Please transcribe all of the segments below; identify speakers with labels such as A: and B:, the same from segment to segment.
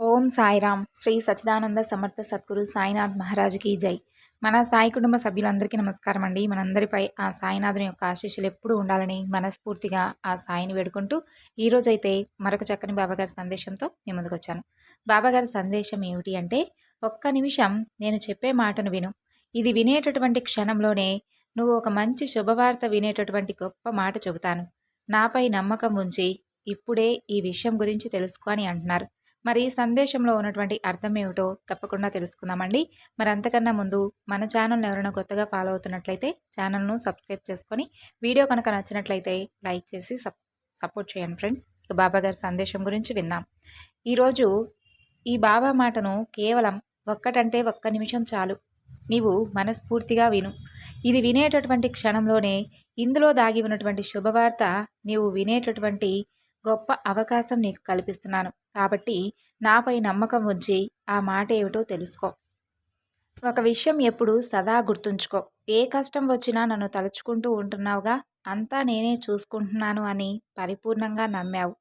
A: ఓం సాయిరామ్. శ్రీ సచిదానంద సమర్థ సద్గురు సాయినాథ్ మహారాజుకి జై. మన సాయి కుటుంబ సభ్యులందరికీ నమస్కారం అండి. మనందరిపై ఆ సాయినాథుని యొక్క ఆశీస్సులు ఎప్పుడూ ఉండాలని మనస్ఫూర్తిగా ఆ సాయిని వేడుకుంటూ ఈరోజైతే మరొక చక్కని బాబాగారి సందేశంతో మీ ముందుకొచ్చాను బాబాగారి సందేశం ఏమిటి అంటే ఒక్క నిమిషం నేను చెప్పే మాటను విను. ఇది వినేటటువంటి క్షణంలోనే నువ్వు ఒక మంచి శుభవార్త వినేటటువంటి గొప్ప మాట చెబుతాను. నాపై నమ్మకం ఉంచి ఇప్పుడే ఈ విషయం గురించి తెలుసుకో అని అంటున్నారు. మరి సందేశంలో ఉన్నటువంటి అర్థం ఏమిటో తప్పకుండా తెలుసుకుందామండి. మరి అంతకన్నా ముందు మన ఛానల్ని ఎవరైనా కొత్తగా ఫాలో అవుతున్నట్లయితే ఛానల్ను సబ్స్క్రైబ్ చేసుకొని వీడియో కనుక నచ్చినట్లయితే లైక్ చేసి సప్ సపోర్ట్ చేయండి ఫ్రెండ్స్. ఇక బాబా గారి సందేశం గురించి విందాం. ఈరోజు ఈ బాబా మాటను కేవలం ఒక్కటంటే ఒక్క నిమిషం చాలు. నీవు మనస్ఫూర్తిగా విను. ఇది వినేటటువంటి క్షణంలోనే ఇందులో దాగి ఉన్నటువంటి శుభవార్త నీవు వినేటటువంటి గొప్ప అవకాశం నీకు కల్పిస్తున్నాను. కాబట్టి నాపై నమ్మకం ఉంచి ఆ మాట ఏమిటో తెలుసుకో. ఒక విషయం ఎప్పుడు సదా గుర్తుంచుకో. ఏ కష్టం వచ్చినా నన్ను తలుచుకుంటూ ఉంటున్నావుగా? అంతా నేనే చూసుకుంటున్నాను అని పరిపూర్ణంగా నమ్మావు.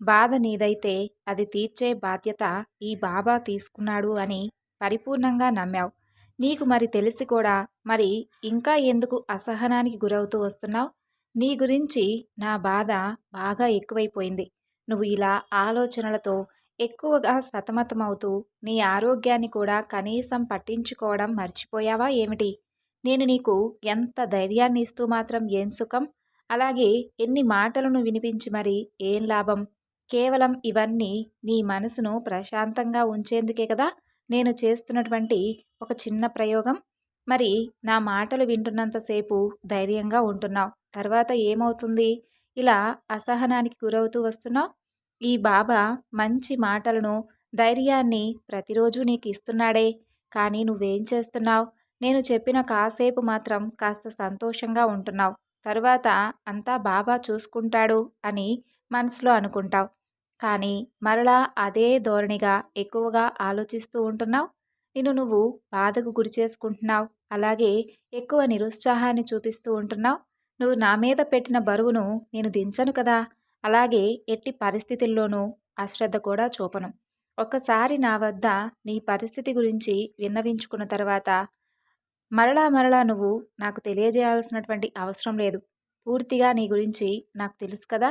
A: బాధ నీదైతే అది తీర్చే బాధ్యత ఈ బాబా తీసుకున్నాడు అని పరిపూర్ణంగా నమ్మావు. నీకు మరి తెలిసి కూడా మరి ఇంకా ఎందుకు అసహనానికి గురవుతూ వస్తున్నావు? నీ గురించి నా బాధ బాగా ఎక్కువైపోయింది. నువ్వు ఇలా ఆలోచనలతో ఎక్కువగా సతమతమవుతూ నీ ఆరోగ్యాన్ని కూడా కనీసం పట్టించుకోవడం మర్చిపోయావా ఏమిటి? నేను నీకు ఎంత ధైర్యాన్ని ఇస్తూ మాత్రం ఏం సుఖం? అలాగే ఎన్ని మాటలను వినిపించి మరి ఏం లాభం? కేవలం ఇవన్నీ నీ మనసును ప్రశాంతంగా ఉంచేందుకే కదా నేను చేస్తున్నటువంటి ఒక చిన్న ప్రయోగం? మరి నా మాటలు వింటున్నంతసేపు ధైర్యంగా ఉంటున్నావు. తర్వాత ఏమవుతుంది? ఇలా అసహనానికి గురవుతూ వస్తున్నావు? ఈ బాబా మంచి మాటలను ధైర్యాన్ని ప్రతిరోజు నీకు ఇస్తున్నాడే కానీ నువ్వేం చేస్తున్నావు? నేను చెప్పిన కాసేపు మాత్రం కాస్త సంతోషంగా ఉంటున్నావు. తర్వాత అంతా బాబా చూసుకుంటాడు అని మనసులో అనుకుంటావు. కానీ మరలా అదే ధోరణిగా ఎక్కువగా ఆలోచిస్తూ ఉంటున్నావు? నిన్ను నువ్వు బాధకు గురి చేసుకుంటున్నావు. అలాగే ఎక్కువ నిరుత్సాహాన్ని చూపిస్తూ ఉంటున్నావు. నువ్వు నా మీద పెట్టిన బరువును నేను దించను కదా. అలాగే ఎట్టి పరిస్థితుల్లోనూ అశ్రద్ధ కూడా చూపను. ఒక్కసారి నా వద్ద నీ పరిస్థితి గురించి విన్నవించుకున్న తర్వాత మరలా మరలా నువ్వు నాకు తెలియజేయాల్సినటువంటి అవసరం లేదు. పూర్తిగా నీ గురించి నాకు తెలుసు కదా.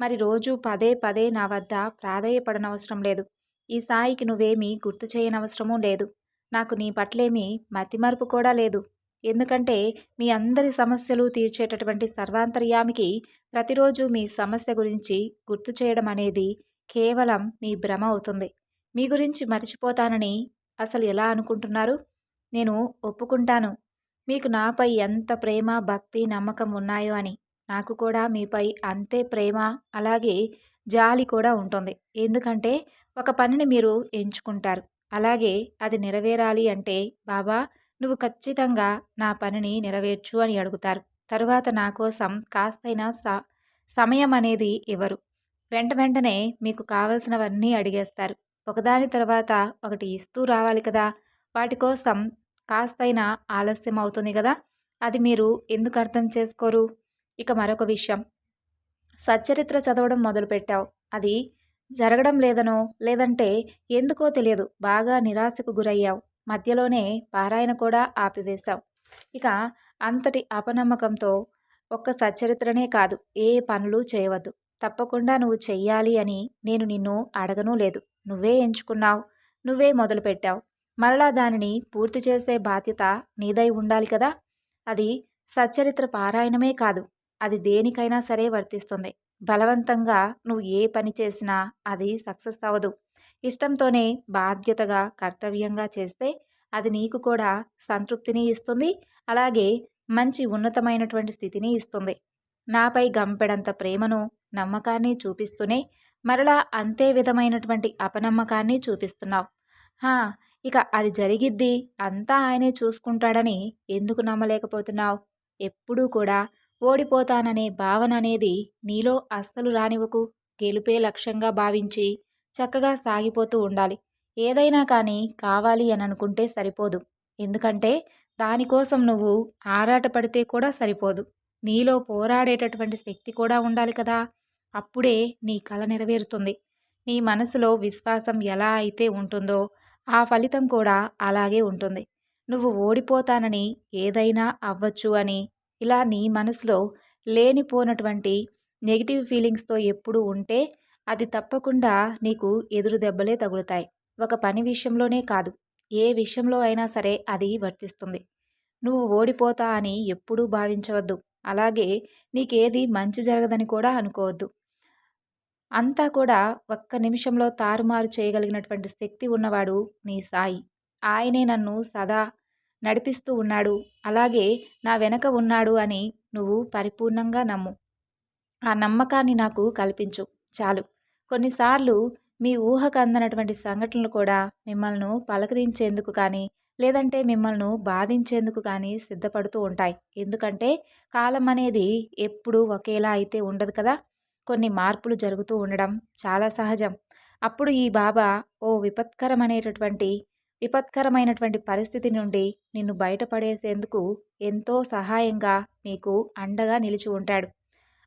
A: మరి రోజు పదే పదే నా వద్ద ప్రాధేయపడనవసరం లేదు. ఈ స్థాయికి నువ్వేమీ గుర్తు చేయనవసరమూ లేదు. నాకు నీ పట్లేమీ మతిమరుపు కూడా లేదు. ఎందుకంటే మీ అందరి సమస్యలు తీర్చేటటువంటి సర్వాంతర్యామికి ప్రతిరోజు మీ సమస్య గురించి గుర్తు చేయడం అనేది కేవలం మీ భ్రమ అవుతుంది. మీ గురించి మర్చిపోతానని అసలు ఎలా అనుకుంటున్నారు? నేను ఒప్పుకుంటాను. మీకు నాపై ఎంత ప్రేమ భక్తి నమ్మకం ఉన్నాయో అని నాకు కూడా మీపై అంతే ప్రేమ అలాగే జాలి కూడా ఉంటుంది. ఎందుకంటే ఒక పనిని మీరు ఎంచుకుంటారు. అలాగే అది నెరవేరాలి అంటే బాబా నువ్వు ఖచ్చితంగా నా పనిని నెరవేర్చు అని అడుగుతారు. తరువాత నా కోసం కాస్తైనా స సమయం అనేది ఇవ్వరు. వెంట వెంటనే మీకు కావలసినవన్నీ అడిగేస్తారు. ఒకదాని తర్వాత ఒకటి ఇస్తూ రావాలి కదా! వాటి కోసం కాస్తైనా ఆలస్యం అవుతుంది కదా! అది మీరు ఎందుకు అర్థం చేసుకోరు? ఇక మరొక విషయం. సచ్చరిత్ర చదవడం మొదలుపెట్టావు. అది జరగడం లేదనో లేదంటే ఎందుకో తెలియదు. బాగా నిరాశకు గురయ్యావు. మధ్యలోనే పారాయణ కూడా ఆపివేశావు. ఇక అంతటి అపనమ్మకంతో ఒక్క సచ్చరిత్రనే కాదు. ఏ పనులు చేయవద్దు. తప్పకుండా నువ్వు చెయ్యాలి అని నేను నిన్ను అడగనూ లేదు. నువ్వే ఎంచుకున్నావు. నువ్వే మొదలుపెట్టావు. మరలా దానిని పూర్తి చేసే బాధ్యత నీదై ఉండాలి కదా? అది సచ్చరిత్ర పారాయణమే కాదు. అది దేనికైనా సరే వర్తిస్తుంది. బలవంతంగా నువ్వు ఏ పని చేసినా అది సక్సెస్ అవ్వదు. ఇష్టంతోనే బాధ్యతగా కర్తవ్యంగా చేస్తే అది నీకు కూడా సంతృప్తిని ఇస్తుంది. అలాగే మంచి ఉన్నతమైనటువంటి స్థితిని ఇస్తుంది. నాపై గంపెడంత ప్రేమను నమ్మకాన్ని చూపిస్తూనే మరలా అంతే విధమైనటువంటి అపనమ్మకాన్ని చూపిస్తున్నావు. హా ఇక అది జరిగిద్ది అంతా ఆయనే చూసుకుంటాడని ఎందుకు నమ్మలేకపోతున్నావు? ఎప్పుడూ కూడా ఓడిపోతాననే భావన అనేది నీలో అస్సలు రానివ్వకు. గెలుపే లక్ష్యంగా భావించి చక్కగా సాగిపోతూ ఉండాలి. ఏదైనా కానీ కావాలి అని అనుకుంటే సరిపోదు. ఎందుకంటే దానికోసం నువ్వు ఆరాటపడితే కూడా సరిపోదు. నీలో పోరాడేటటువంటి శక్తి కూడా ఉండాలి కదా. అప్పుడే నీ కళ నెరవేరుతుంది. నీ మనసులో విశ్వాసం ఎలా అయితే ఉంటుందో ఆ ఫలితం కూడా అలాగే ఉంటుంది. నువ్వు ఓడిపోతానని ఏదైనా అవ్వచ్చు అని ఇలా నీ మనసులో లేనిపోనటువంటి నెగిటివ్ ఫీలింగ్స్తో ఎప్పుడు ఉంటే అది తప్పకుండా నీకు ఎదురు దెబ్బలే తగులుతాయి. ఒక పని విషయంలోనే కాదు. ఏ విషయంలో అయినా సరే అది వర్తిస్తుంది. నువ్వు ఓడిపోతా అని ఎప్పుడూ భావించవద్దు. అలాగే నీకేది మంచి జరగదని కూడా అనుకోవద్దు. అంతా కూడా ఒక్క నిమిషంలో తారుమారు చేయగలిగినటువంటి శక్తి ఉన్నవాడు నీ సాయి. ఆయనే నన్ను సదా నడిపిస్తూ ఉన్నాడు. అలాగే నా వెనక ఉన్నాడు అని నువ్వు పరిపూర్ణంగా నమ్ము. ఆ నమ్మకాన్ని నాకు కల్పించు. చాలు. కొన్నిసార్లు మీ ఊహకు అందనటువంటి సంఘటనలు కూడా మిమ్మల్ని పలకరించేందుకు కానీ లేదంటే మిమ్మల్ని బాధించేందుకు కానీ సిద్ధపడుతూ ఉంటాయి. ఎందుకంటే కాలం అనేది ఎప్పుడూ ఒకేలా అయితే ఉండదు కదా. కొన్ని మార్పులు జరుగుతూ ఉండడం చాలా సహజం. అప్పుడు ఈ బాబా ఓ విపత్కరమనేటటువంటి విపత్కరమైనటువంటి పరిస్థితి నుండి నిన్ను బయటపడేసేందుకు ఎంతో సహాయంగా నీకు అండగా నిలిచి ఉంటాడు.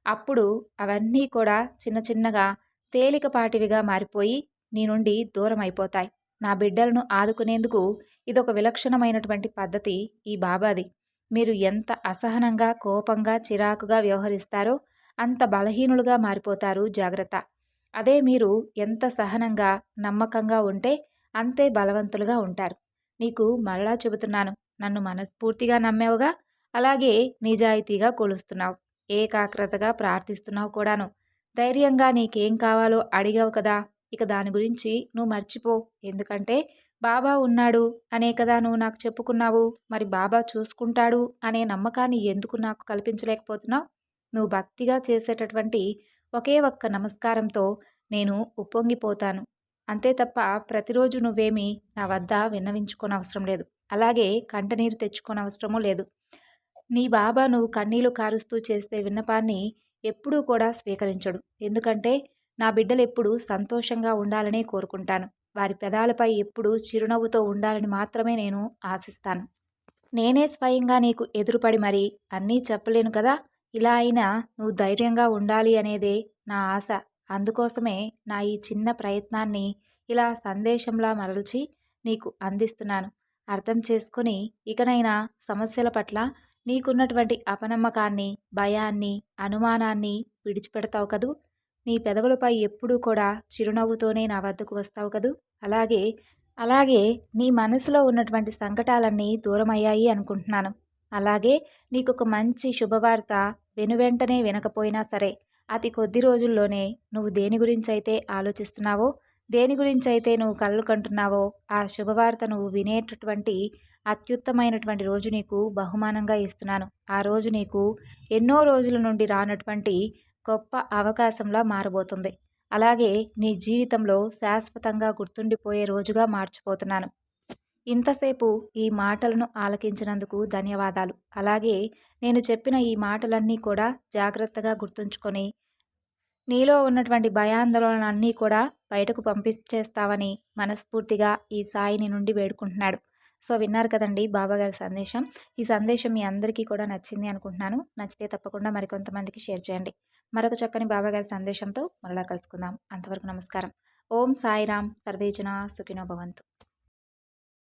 A: అప్పుడు అవన్నీ కూడా చిన్న చిన్నగా తేలికపాటివిగా మారిపోయి నీ నుండి దూరం అయిపోతాయి నా బిడ్డలను ఆదుకునేందుకు ఇదొక విలక్షణమైనటువంటి పద్ధతి ఈ బాబాది. మీరు ఎంత అసహనంగా కోపంగా చిరాకుగా వ్యవహరిస్తారో అంత బలహీనులుగా మారిపోతారు జాగ్రత్త. అదే మీరు ఎంత సహనంగా నమ్మకంగా ఉంటే అంతే బలవంతులుగా ఉంటారు. నీకు మరలా చెబుతున్నాను నన్ను మనస్ఫూర్తిగా నమ్మేవుగా అలాగే నిజాయితీగా కొలుస్తున్నావు ఏకాగ్రతగా ప్రార్థిస్తున్నావు కూడాను. ధైర్యంగా నీకేం కావాలో అడిగావు కదా ఇక దాని గురించి నువ్వు మర్చిపో ఎందుకంటే బాబా ఉన్నాడు అనే కదా నువ్వు నాకు చెప్పుకున్నావు. మరి బాబా చూసుకుంటాడు అనే నమ్మకాన్ని ఎందుకు నాకు కల్పించలేకపోతున్నావు? నువ్వు భక్తిగా చేసేటటువంటి ఒకే ఒక్క నమస్కారంతో నేను ఉప్పొంగిపోతాను. అంతే తప్ప ప్రతిరోజు నువ్వేమి నా వద్ద విన్నవించుకోని అవసరం లేదు. అలాగే కంటనీరు తెచ్చుకోని అవసరమూ లేదు. నీ బాబా నువ్వు కన్నీళ్ళు కారుస్తూ చేసే విన్నపాన్ని ఎప్పుడూ కూడా స్వీకరించడు. ఎందుకంటే నా బిడ్డలు ఎప్పుడూ సంతోషంగా ఉండాలనే కోరుకుంటాను. వారి పెదాలపై ఎప్పుడూ చిరునవ్వుతో ఉండాలని మాత్రమే నేను ఆశిస్తాను. నేనే స్వయంగా నీకు ఎదురుపడి మరి అన్నీ చెప్పలేను కదా? ఇలా అయినా నువ్వు ధైర్యంగా ఉండాలి అనేదే నా ఆశ. అందుకోసమే నా ఈ చిన్న ప్రయత్నాన్ని ఇలా సందేశంలా మరల్చి నీకు అందిస్తున్నాను. అర్థం చేసుకొని ఇకనైనా సమస్యల పట్ల నీకున్నటువంటి అపనమ్మకాన్ని భయాన్ని అనుమానాన్ని విడిచిపెడతావు కదూ? నీ పెదవులపై ఎప్పుడూ కూడా చిరునవ్వుతోనే నా వద్దకు వస్తావు కదూ? అలాగే అలాగే నీ మనసులో ఉన్నటువంటి సంకటాలన్నీ దూరమయ్యాయి అనుకుంటున్నాను. అలాగే నీకు ఒక మంచి శుభవార్త వెనువెంటనే వినకపోయినా సరే అతి కొద్ది రోజుల్లోనే నువ్వు దేని గురించి అయితే ఆలోచిస్తున్నావో దేని గురించి అయితే నువ్వు కళ్ళు కంటున్నావో ఆ శుభవార్త నువ్వు వినేటటువంటి అత్యుత్తమైనటువంటి రోజు నీకు బహుమానంగా ఇస్తున్నాను. ఆ రోజు నీకు ఎన్నో రోజుల నుండి రానటువంటి గొప్ప అవకాశంలా మారబోతుంది. అలాగే నీ జీవితంలో శాశ్వతంగా గుర్తుండిపోయే రోజుగా మార్చిపోతున్నాను. ఇంతసేపు ఈ మాటలను ఆలకించినందుకు ధన్యవాదాలు. అలాగే నేను చెప్పిన ఈ మాటలన్నీ కూడా జాగ్రత్తగా గుర్తుంచుకొని నీలో ఉన్నటువంటి భయాందోళనలన్నీ కూడా బయటకు పంపించేస్తావని మనస్ఫూర్తిగా ఈ సాయిని నుండి వేడుకుంటున్నాడు. సో విన్నారు కదండి బాబాగారి సందేశం. ఈ సందేశం మీ అందరికీ కూడా నచ్చింది అనుకుంటున్నాను. నచ్చితే తప్పకుండా మరికొంతమందికి షేర్ చేయండి. మరొక చక్కని బాబాగారి సందేశంతో మరలా కలుసుకుందాం. అంతవరకు నమస్కారం. ఓం సాయిరామ్ సర్వేజన సుఖినో భవంతు.